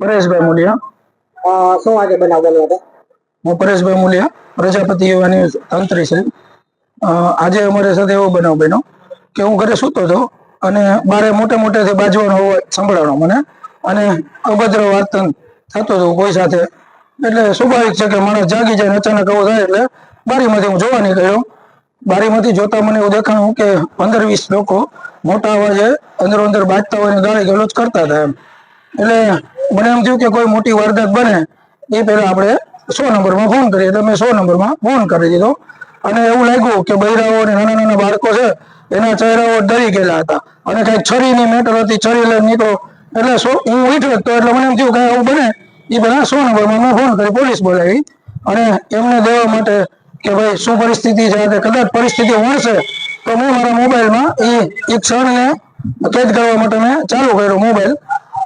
પરેશભાઈ મુલિયા. શું આજે બનાવ બન્યો હતો? હું પરેશભાઈ મુલિયા પ્રજાપતિ યુવાની તંત્રી છે. આજે અમારી સાથે એવો બનાવ બન્યો કે હું ઘરે સૂતો હતો અને મારે મોટે મોટેથી બાજવાનો અવાજ સંભળાણો મને અને અભદ્ર વર્તન થતું હતું કોઈ સાથે. એટલે સ્વાભાવિક છે કે માણસ જાગી જાય અચાનક આવું થાય એટલે બારીમાંથી હું જોવા નીકળ્યો. બારીમાંથી જોતા મને એવું દેખાણું કે પંદર વીસ લોકો મોટા અવાજે અંદરો અંદર બાજતા હોય ગાળી ગલોચ કરતા હતા એમ. એટલે મને એમ થયું કે કોઈ મોટી વારદાત બને, એ પહેલા આપણે સો નંબરમાં ફોન કરીએ. એટલે મેં સો નંબરમાં ફોન કરી દીધો. અને એવું લાગ્યું કે બૈરાઓ અને નાના નાના બાળકો છે, એના ચહેરાઓ ડરી ગયેલા હતા. અને કંઈક છરીની મેટર હતી, છરી લઈને નીકળો. એટલે સો, હું ઉઠ્યો તો, એટલે મને એમ થયું કે આવું બને. એ બધા સો નંબરમાં મેં ફોન કરી, પોલીસ બોલાવી. અને એમને દેવા માટે કે ભાઈ, શું પરિસ્થિતિ છે? અને કદાચ પરિસ્થિતિ વણશે તો મેં મારા મોબાઈલમાં એ એક ક્ષણને કેદ કરવા માટે મેં ચાલુ કર્યો મોબાઈલ.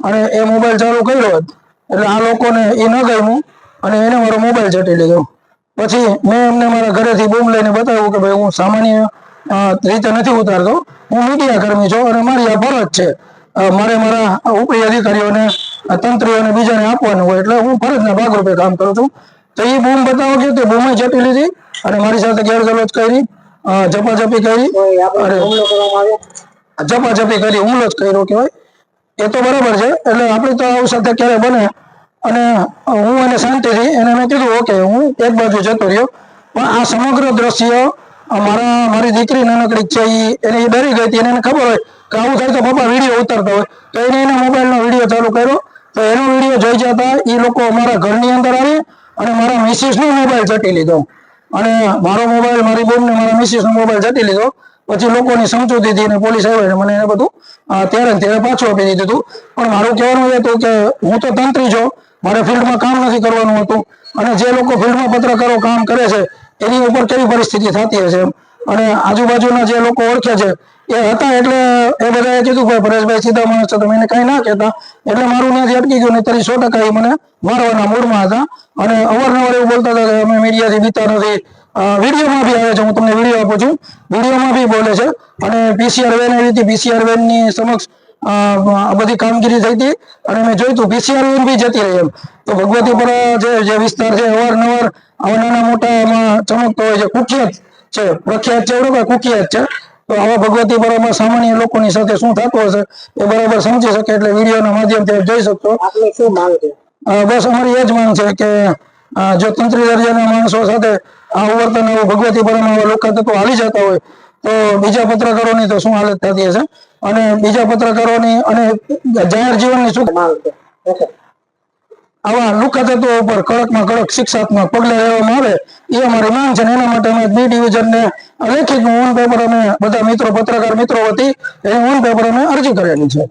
અને એ મોબાઈલ ચાલુ કર્યો હોત એટલે આ લોકોને એ ન ગમ્યું અને એને મારો મોબાઈલ ચટી લીધો. પછી મેં એમને મારા ઘરેથી બૂમ લઈને બતાવ્યું કે ભાઈ હું સામાન્ય રીતે નથી ઉતારતો. હું મીડિયા કર્મી છું અને મારી આ ફરજ છે. મારે મારા ઉપરી અધિકારીઓને તંત્રીઓને બીજાને આપવાનું હોય એટલે હું ફરજના ભાગરૂપે કામ કરું છું. તો એ બૂમ બતાવો કે તે બૂમે ચટી લીધી અને મારી સાથે ગેરગલોચ કરી જપાજપી કરી જપાજપી કરી હુમલો જ કર્યો કહેવાય. એ તો બરાબર છે. એટલે આપણી તો આવું સાથે ક્યારે બને. અને હું એને શાંતિથી એને મેં કીધું, ઓકે, હું એક બાજુ જતો રહ્યો. પણ આ સમગ્ર દ્રશ્ય મારા, મારી દીકરી નાનકડી છે એને એ ડરી ગઈ હતી. એને ખબર હોય કે આવું થાય તો પપ્પા વીડિયો ઉતારતા હોય. તો એને એના મોબાઈલનો વીડિયો ચાલુ કર્યો. તો એનો વીડિયો જોઈ જતા એ લોકો અમારા ઘરની અંદર આવી અને મારા મિસિસનો મોબાઈલ ચટી લીધો. અને મારો મોબાઈલ મારી બોમને મારા મિસિસનો મોબાઈલ જટી લીધો. પછી લોકોની સમજૂતીથી અને પોલીસ આવ્યો એટલે મને એને બધું ત્યારે ને ત્યારે પાછું આપી દીધું હતું પણ મારું કહેવાનું એ હતું કે હું તો તંત્રી છું, મારે ફિલ્ડમાં કામ નથી કરવાનું હતું. અને જે લોકો ફિલ્ડમાં પત્રકારો કામ કરે છે, એની ઉપર કેવી પરિસ્થિતિ થતી હશે અને આજુબાજુના જે લોકો ઓળખે છે, એ હતા એટલે એ બધાએ કીધું કે પરેશભાઈ સીધા માણસ તમે એને કાંઈ ના કહેતા. એટલે મારું ત્યાંથી અટકી ગયું ને તરી સો ટકા એ મને મારવાના મૂડમાં હતા. અને અવારનવાર એવું બોલતા હતા કે અમે મીડિયાથી બીતા નથી. વિડીયોમાં બી આવે છે હું તમને વીડિયો આપું છું. વિડીયોમાં બી બોલે છે. અને પીસીઆર વેન આવી હતી પીસીઆર વેનની સમક્ષ આ બધી કામગીરી થઈ હતી. અને મેં જોયું હતું પીસીઆર વેન બી જતી રહી એમ. તો ભગવતીપુરા જે જે વિસ્તાર છે અવારનવાર આવા નાના મોટામાં ચમકતો હોય છે કુખ્યાત છે. પ્રખ્યાત છે એવું કુખ્યાત છે. તો આવા ભગવતીપુરામાં સામાન્ય લોકોની સાથે શું થતું હશે એ બરાબર સમજી શકે એટલે વિડીયોના માધ્યમથી જોઈ શકશો. શું માંગ છે? બસ અમારી એ જ માંગ છે કે જો તંત્રી દરજાના માણસો સાથે આવું વર્તન એવું ભગવતીપુરામાં આવા લોકો તત્વો હાલી જતા હોય તો બીજા પત્રકારોની તો શું હાલત થતી હશે? અને બીજા પત્રકારોની અને જાહેર જીવનની શું આવા લુકા તત્વો ઉપર કડકમાં કડક શિક્ષાત્મક પગલાં લેવામાં આવે એ અમારી માંગ છે એના માટે અમે બી ડિવિઝનને લેખિત ઓન પેપર અમે બધા મિત્રો પત્રકાર મિત્રો વતી એ ઓન પેપર અમે અરજી કરેલી છે.